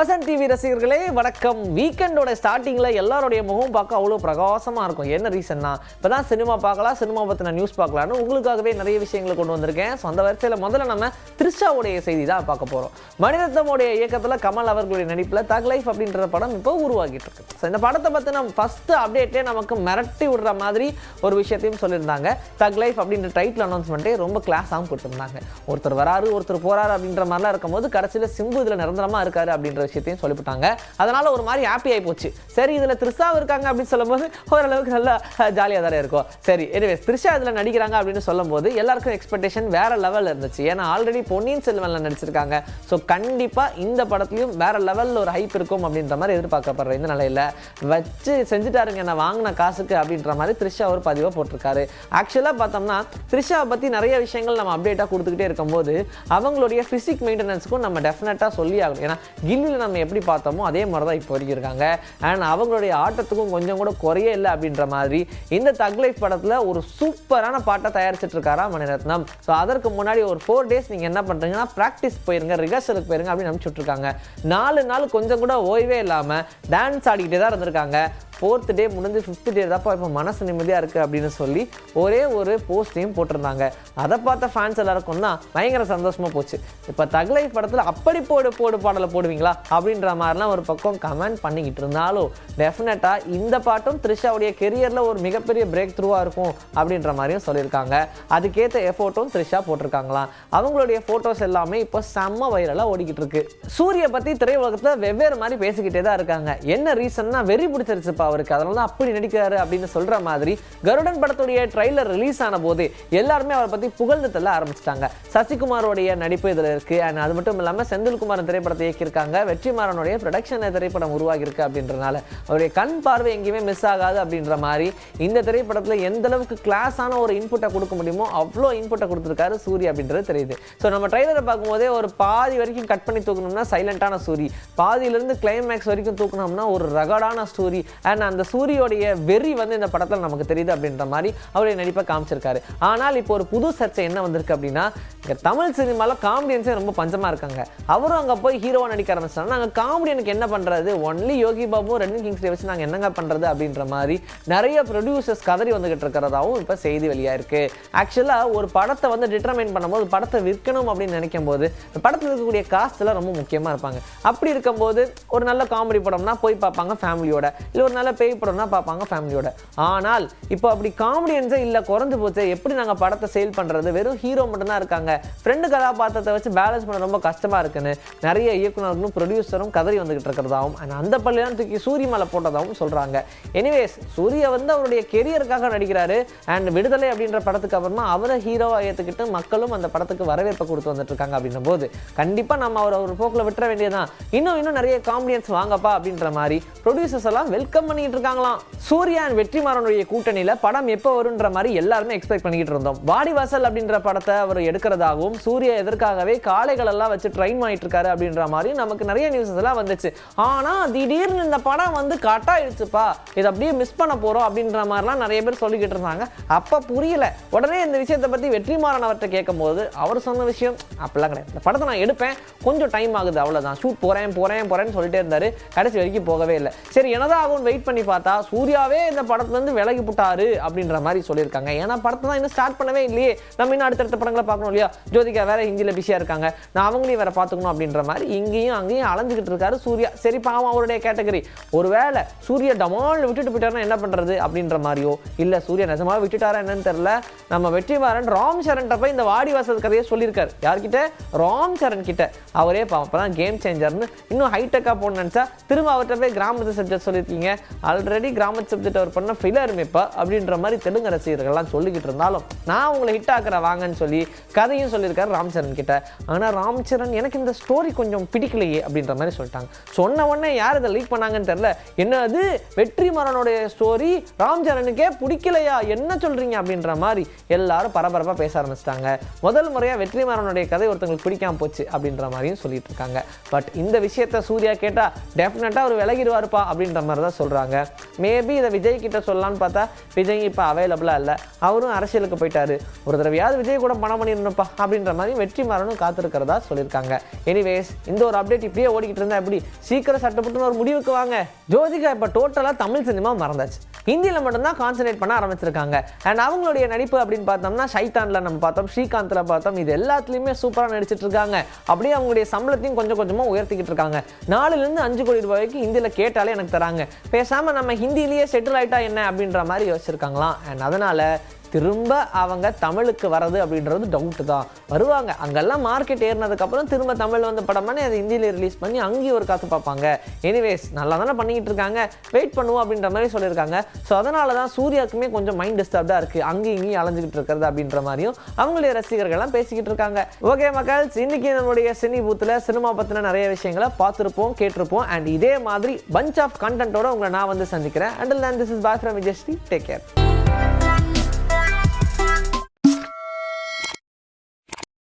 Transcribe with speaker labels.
Speaker 1: Vasanth TV ரசிகர்களே வணக்கம். வீக்கெண்டோட ஸ்டார்டிங்கில் எல்லாருடைய முகம் பார்க்க அவ்வளோ பிரகாசமாக இருக்கும். என்ன ரீசன்னா இப்போ தான் சினிமா பார்க்கலாம் சினிமா பற்றின நியூஸ் பார்க்கலான்னு உங்களுக்காகவே நிறைய விஷயங்களை கொண்டு வந்திருக்கேன். ஸோ அந்த வரிசையில் முதல்ல நம்ம த்ரிஷாவுடைய செய்தி தான் பார்க்க போகிறோம் மணிரத்னமுடைய இயக்கத்தில் கமல் அவர்களுடைய நடிப்பில் தக் லைஃப் அப்படின்ற படம் இப்போ உருவாகிட்டு இருக்கு. ஸோ இந்த படத்தை பற்றின ஃபஸ்ட்டு அப்டேட்டே நமக்கு மிரட்டி விடுற மாதிரி ஒரு விஷயத்தையும் சொல்லியிருந்தாங்க. தக் லைஃப் அப்படின்ற டைட்டில் அனௌன்ஸ்மெண்ட்டே ரொம்ப கிளாஸாகவும் கொடுத்துருந்தாங்க. ஒருத்தர் வராரு ஒருத்தர் போகிறாரு அப்படின்ற மாதிரிலாம் இருக்கும்போது கடைசியில் சிம்பு இதில் நிரந்தரமாக இருக்காரு அப்படின்ற விஷயத்தையும் சொல்லிவிட்டாங்க அதனால ஒரு மாதிரி ஹாப்பி ஆகி போச்சு. சரி இதில் த்ரிஷா இருக்காங்க அப்படின்னு சொல்லும்போது ஓரளவுக்கு நல்லா ஜாலியாக தானே இருக்கும். சரி எனிவேஸ் த்ரிஷா இதில் நடிக்கிறாங்க அப்படின்னு சொல்லும்போது எல்லாருக்கும் எக்ஸ்பெக்டேஷன் வேற லெவலில் இருந்துச்சு. ஏன்னா ஆல்ரெடி பொன்னியின் செல்வனில் நடிச்சிருக்காங்க. ஸோ கண்டிப்பாக இந்த படத்துலையும் வேற லெவலில் ஒரு ஹைப் இருக்கும் அப்படின்ற மாதிரி எதிர்பார்க்கப்படுற இந்த நிலையில் வச்சு செஞ்சுட்டாருங்க நான் வாங்கின காசுக்கு அப்படின்ற மாதிரி த்ரிஷா ஒரு பதிவாக போட்டிருக்காரு. ஆக்சுவலாக பார்த்தோம்னா த்ரிஷாவை பற்றி நிறைய விஷயங்கள் நம்ம அப்டேட்டாக கொடுத்துக்கிட்டே இருக்கும்போது அவங்களுடைய ஃபிசிக் மெயின்டெனன்ஸுக்கும் நம்ம டெஃபினட்டாக சொல்லி ஆகணும் ஏன்னா கில்லியில் நம்ம எப்படி பார்த்தோமோ அதே மாதிரி தான் இப்போ வரைக்கும் இருக்காங்க. அண்ட் அவங்களுடைய ஆட்டத்துக்கும் கொஞ்சம் கூட குறைய இல்லை அப்படின்ற மாதிரி இந்த தக் லைஃப் படத்தில் ஒரு சூப்பரான பாட்டை தயாரிச்சிட்டு இருக்காரா மணிரத்னம். ஸோ அதற்கு முன்னாடி ஒரு ஃபோர் டேஸ் நீங்கள் என்ன பண்ணுறீங்கன்னா ப்ராக்டிஸ் போயிருங்க ரிஹர்சலுக்கு போயிருங்க அப்படின்னு அனுப்பிச்சு நாலு நாள் கொஞ்சம் கூட ஓய்வே இல்லாமல் டான்ஸ் ஆடிக்கிட்டே தான் இருந்திருக்காங்க. ஃபோர்த் டே முடிஞ்சு ஃபிஃப்த் டே தான்ப்பா இப்போ மனசு நிம்மதியாக இருக்குது அப்படின்னு சொல்லி ஒரே ஒரு போஸ்ட்டையும் போட்டிருந்தாங்க. அதை பார்த்த ஃபேன்ஸ் எல்லாருக்கும் தான் பயங்கர சந்தோஷமாக போச்சு. இப்போ தக்லை படத்தில் அப்படி போடு போடு பாடலை போடுவீங்களா அப்படின்ற மாதிரிலாம் ஒரு பக்கம் கமெண்ட் பண்ணிக்கிட்டு இருந்தாலும் டெஃபினட்டாக இந்த பாட்டும் த்ரிஷாவுடைய கெரியரில் ஒரு மிகப்பெரிய பிரேக் த்ரூவாக இருக்கும் அப்படின்ற மாதிரியும் சொல்லியிருக்காங்க. அதுக்கேற்ற எஃபோர்ட்டும் த்ரிஷா போட்டிருக்காங்களாம். அவங்களுடைய ஃபோட்டோஸ் எல்லாமே இப்போ செம்ம வைரலாக ஓடிக்கிட்டு இருக்கு. சூரிய பற்றி திரையுலகத்தில் வெவ்வேறு மாதிரி பேசிக்கிட்டே தான் இருக்காங்க. என்ன ரீசன்னா வெறி பிடிச்சிருச்சுப்பா அவருக்கு. அதனால தான் அப்படி நடிக்கிறாரு அப்படின்னு சொல்ற மாதிரி கருடன் படத்துடைய ட்ரைலர் ரிலீஸ் ஆன போது எல்லாருமே அவரை பற்றி புகழ்ந்து தள்ள ஆரம்பிச்சிட்டாங்க. சசிகுமாரோடைய நடிப்பு இதில் இருக்கு. அண்ட் அது மட்டும் இல்லாமல் செந்தில்குமாரன் திரைப்படத்தை இயக்கியிருக்காங்க. வெற்றிமாறனுடைய ப்ரொடக்ஷன் திரைப்படம் உருவாகியிருக்கு அப்படின்றனால அவருடைய கண் பார்வை எங்கேயுமே மிஸ் ஆகாது அப்படின்ற மாதிரி இந்த திரைப்படத்தில் எந்த அளவுக்கு கிளாஸான ஒரு இன்புட்டை கொடுக்க முடியுமோ அவ்வளோ இன்புட்டை கொடுத்துருக்காரு சூரி அப்படின்றது தெரியுது. ஸோ நம்ம ட்ரைலரை பார்க்கும்போதே ஒரு பாதி வரைக்கும் கட் பண்ணி தூக்கணும்னா சைலண்டான ஸ்டோரி பாதியிலேருந்து கிளைமேக்ஸ் வரைக்கும் தூக்கணும்னா ஒரு ரகடான ஸ்டோரி அண்ட் அந்த சூரியோடைய வெறி வந்து இந்த படத்தில் நமக்கு தெரியுது அப்படின்ற மாதிரி அவருடைய நடிப்பை காமிச்சிருக்காரு. ஆனால் இப்போ ஒரு புது சர்ச்சை என்ன வந்திருக்கு அப்படின்னா இங்கே தமிழ் சினிமாவில் காமெடியன்ஸே ரொம்ப பஞ்சமாக இருக்காங்க. அவரும் அங்கே போய் ஹீரோவாக நடிக்க ஆரம்பிச்சாங்க நாங்கள் காமெடியனுக்கு என்ன பண்ணுறது ஒன்லி யோகி பாபு ரெண்டு கிங்ஸ் வச்சு நாங்கள் என்னங்க பண்ணுறது அப்படின்ற மாதிரி நிறைய ப்ரொடியூசர்ஸ் கதறி வந்துகிட்டு இருக்கிறதாவும் இப்போ செய்தி வெளியாக இருக்குது ஆக்சுவலாக ஒரு படத்தை வந்து டிட்டர்மைன் பண்ணும்போது படத்தை விற்கணும் அப்படின்னு நினைக்கும் போது படத்தில் இருக்கக்கூடிய காசுலாம் ரொம்ப முக்கியமாக இருப்பாங்க. அப்படி இருக்கும்போது ஒரு நல்ல காமெடி படம்னா போய் பார்ப்பாங்க ஃபேமிலியோட இல்லை ஒரு நல்ல பேய் படம்னா பார்ப்பாங்க ஃபேமிலியோட ஆனால் இப்போ அப்படி காமெடியன்ஸே இல்லை குறைஞ்சு போச்சு எப்படி நாங்கள் படத்தை சேல் பண்ணுறது வெறும் ஹீரோ மட்டும்தான் இருக்காங்க. ஃப்ரெண்டு கதாபாத்திரத்தை வச்சு பேலன்ஸ் பண்ண ரொம்ப கஷ்டமாக இருக்குன்னு நிறைய இயக்குநர்களும் ப்ரொடியூசரும் கதறி வந்துகிட்டு இருக்கிறதாகவும் அண்ட் அந்த பள்ளியெல்லாம் தூக்கி சூரிய மேலே போட்டதாகவும் சொல்கிறாங்க எனிவேஸ் சூர்யா வந்து அவருடைய கெரியருக்காக நடிக்கிறாரு அண்ட் விடுதலை அப்படின்ற படத்துக்கு அப்புறமா அவரை ஹீரோவாக ஏற்றுக்கிட்டு மக்களும் அந்த படத்துக்கு வரவேற்பை கொடுத்து வந்துட்டு இருக்காங்க அப்படின்னும் போது கண்டிப்பாக நம்ம அவர் ஒரு போக்கில் விட்டுற வேண்டியதுதான். இன்னும் இன்னும் நிறைய காமெடியன்ஸ் வாங்கப்பா அப்படின்ற மாதிரி ப்ரொடியூசர்ஸ் எல்லாம் வெல்கம் பண்ணி பண்ணிட்டு இருக்காங்களாம். சூர்யா அண்ட் வெற்றிமாறனுடைய கூட்டணியில படம் எப்போ வரும்ன்ற மாதிரி எல்லாருமே எக்ஸ்பெக்ட் பண்ணிக்கிட்டு இருந்தோம். வாடிவாசல் அப்படின்ற படத்தை அவர் எடுக்கிறதாகவும் சூர்யா எதற்காகவே காளைகள் எல்லாம் வச்சு ட்ரெயின் பண்ணிட்டு இருக்காரு அப்படின்ற மாதிரி நமக்கு நிறைய நியூஸஸ் எல்லாம் வந்துச்சு. ஆனா திடீர்னு இந்த படம் வந்து கட் ஆயிடுச்சுப்பா. இதை அப்படியே மிஸ் பண்ண போறோம் அப்படின்ற மாதிரிலாம் நிறைய பேர் சொல்லிக்கிட்டு இருந்தாங்க. அப்ப புரியல. உடனே இந்த விஷயத்தை பத்தி வெற்றிமாறன் அவர்கிட்ட கேட்கும்போது அவர் சொன்ன விஷயம் அப்படிலாம் கிடையாது. இந்த படத்தை நான் எடுப்பேன். கொஞ்சம் டைம் ஆகுது அவ்வளோதான் ஷூட் போகிறேன் போகிறேன் போகிறேன்னு சொல்லிட்டே இருந்தாரு. கடைசி வரைக்கும் போகவே இல்லை. சரி என்னதான் ஆகும் வெயிட் பண்ணி பார்த்தா சூர்யாவே இந்த படத்துலேருந்து விலகி போட்டாரு அப்படின்ற மாதிரி சொல்லியிருக்காங்க. ஏன்னா படத்தை தான் இன்னும் ஸ்டார்ட் பண்ணவே இல்லையே. நம்ம இன்னும் அடுத்தடுத்த படங்களை பார்க்கணும் இல்லையா? ஜோதிகா வேற ஹிந்தியில் பிஸியாக இருக்காங்க. நான் அவங்களையும் வேற பார்த்துக்கணும் அப்படின்ற மாதிரி இங்கேயும் அங்கேயும் அலைஞ்சிக்கிட்டு இருக்காரு சூர்யா. சரி பாவம் அவருடைய கேட்டகரி ஒருவேளை சூர்யா டமால் விட்டுட்டு போயிட்டாருன்னா என்ன பண்ணுறது அப்படின்ற மாதிரியோ? இல்லை சூர்யா நிஜமாக விட்டுட்டாரா என்னன்னு தெரியல. நம்ம வெற்றிமாறன் ராம் சரண்கிட்ட போய் இந்த வாடி வாசல் கதையை சொல்லியிருக்காரு. யார்கிட்ட? ராம் சரண் கிட்ட அவரே பாவம் அப்போ தான் கேம் சேஞ்சர்னு இன்னும் ஹைடெக்காக போகணும்னு நினச்சா திரும்ப அவர்கிட்ட போய் கிராமத்தை சப்ஜெக்ட் சொல்லியிருக்கீங்க. ஆல்ரெடி கிராமத்து சப்ஜெக்ட் அவர் பண்ண ஃபெயிலாக இப்போ அப்படின்ற மாதிரி தெலுங்கு ரசிகர்கள்லாம் சொல்லிக்கிட்டு இருந்தாலும் நான் உங்களை ஹிட் ஆக்குறேன் வாங்கன்னு சொல்லி கதையும் சொல்லியிருக்காரு ராம்சரன் கிட்ட. ஆனால் ராம்சரண் எனக்கு இந்த ஸ்டோரி கொஞ்சம் பிடிக்கலையே அப்படின்ற மாதிரி சொல்லிட்டாங்க. சொன்ன உடனே யார் இதை லீக் பண்ணாங்கன்னு தெரியல. என்ன அது வெற்றிமாறனுடைய ஸ்டோரி ராம்சரனுக்கே பிடிக்கலையா? என்ன சொல்றீங்க? அப்படின்ற மாதிரி எல்லாரும் பரபரப்பாக பேச ஆரம்பிச்சிட்டாங்க. முதல் முறையாக வெற்றிமாறனுடைய கதை ஒருத்தங்களுக்கு பிடிக்காம போச்சு அப்படின்ற மாதிரியும் சொல்லிட்டு இருக்காங்க. பட் இந்த விஷயத்த சூர்யா கேட்டால் டெஃபினட்டாக அவர் விலகிடுவார்ப்பா அப்படின்ற மாதிரி தான் சொல்கிறார் சொல்கிறாங்க மேபி இதை விஜய் கிட்ட சொல்லலான்னு பார்த்தா விஜய் இப்போ அவைலபிளாக இல்லை. அவரும் அரசியலுக்கு போயிட்டாரு. ஒரு தடவையாவது விஜய் கூட பணம் பண்ணிடணும்ப்பா அப்படின்ற மாதிரி வெற்றி மாறனும் காத்திருக்கிறதா சொல்லியிருக்காங்க. எனிவேஸ் இந்த ஒரு அப்டேட் இப்படியே ஓடிக்கிட்டு இருந்தா எப்படி? சீக்கிரம் சட்டப்பட்டு ஒரு முடிவுக்கு வாங்க. ஜோதிகா இப்போ டோட்டலாக தமிழ் சினிமா மறந்தாச்சு. ஹிந்தியில் மட்டும்தான் கான்சன்ட்ரேட் பண்ண ஆரம்பிச்சிருக்காங்க. அண்ட் அவங்களுடைய நடிப்பு அப்படின்னு பார்த்தோம்னா சைத்தானில் நம்ம பார்த்தோம் ஸ்ரீகாந்தில் பார்த்தோம். இது எல்லாத்துலேயுமே சூப்பராக நடிச்சிட்டு இருக்காங்க. அப்படியே அவங்களுடைய சம்பளத்தையும் கொஞ்சம் கொஞ்சமாக உயர்த்திக்கிட்டு இருக்காங்க. நாலுலேருந்து அஞ்சு கோடி ரூபாய்க்கு இந்தியில் கேட்டாலே எனக்கு தராங்க. பேச பேசாமல் நம்ம ஹிந்திலேயே செட்டில் ஆகிட்டா என்ன அப்படின்ற மாதிரி யோசிச்சிருக்காங்களாம். அண்ட் அதனால் திரும்ப அவங்க தமிழுக்கு வரது அப்படின்றது டவுட்டு தான். வருவாங்க. அங்கெல்லாம் மார்க்கெட் ஏறினதுக்கப்புறம் திரும்ப தமிழ் வந்த படமானே அதை ஹிந்தியில் ரிலீஸ் பண்ணி அங்கேயும் ஒரு காசு பார்ப்பாங்க. எனிவேஸ் நல்லா தானே பண்ணிக்கிட்டு இருக்காங்க. வெயிட் பண்ணுவோம் அப்படின்ற மாதிரி சொல்லியிருக்காங்க. ஸோ அதனால தான் சூர்யாவுக்குமே கொஞ்சம் மைண்ட் டிஸ்டர்ப்டாக இருக்குது அங்கேயும் இங்கேயும் அலைஞ்சிக்கிட்டு இருக்கிறது அப்படின்ற மாதிரியும் அவங்களுடைய ரசிகர்கள்லாம் பேசிக்கிட்டு இருக்காங்க. ஓகே மக்கள்ஸ் இன்னைக்கு நம்மளுடைய சினி பூத்தில் சினிமா பற்றின நிறைய விஷயங்களை பார்த்துருப்போம் கேட்டிருப்போம். அண்ட் இதே மாதிரி பஞ்ச் ஆஃப் கண்டென்ட்டோட உங்களை நான் வந்து சந்திக்கிறேன். Until then this is bye from Vijayasri take care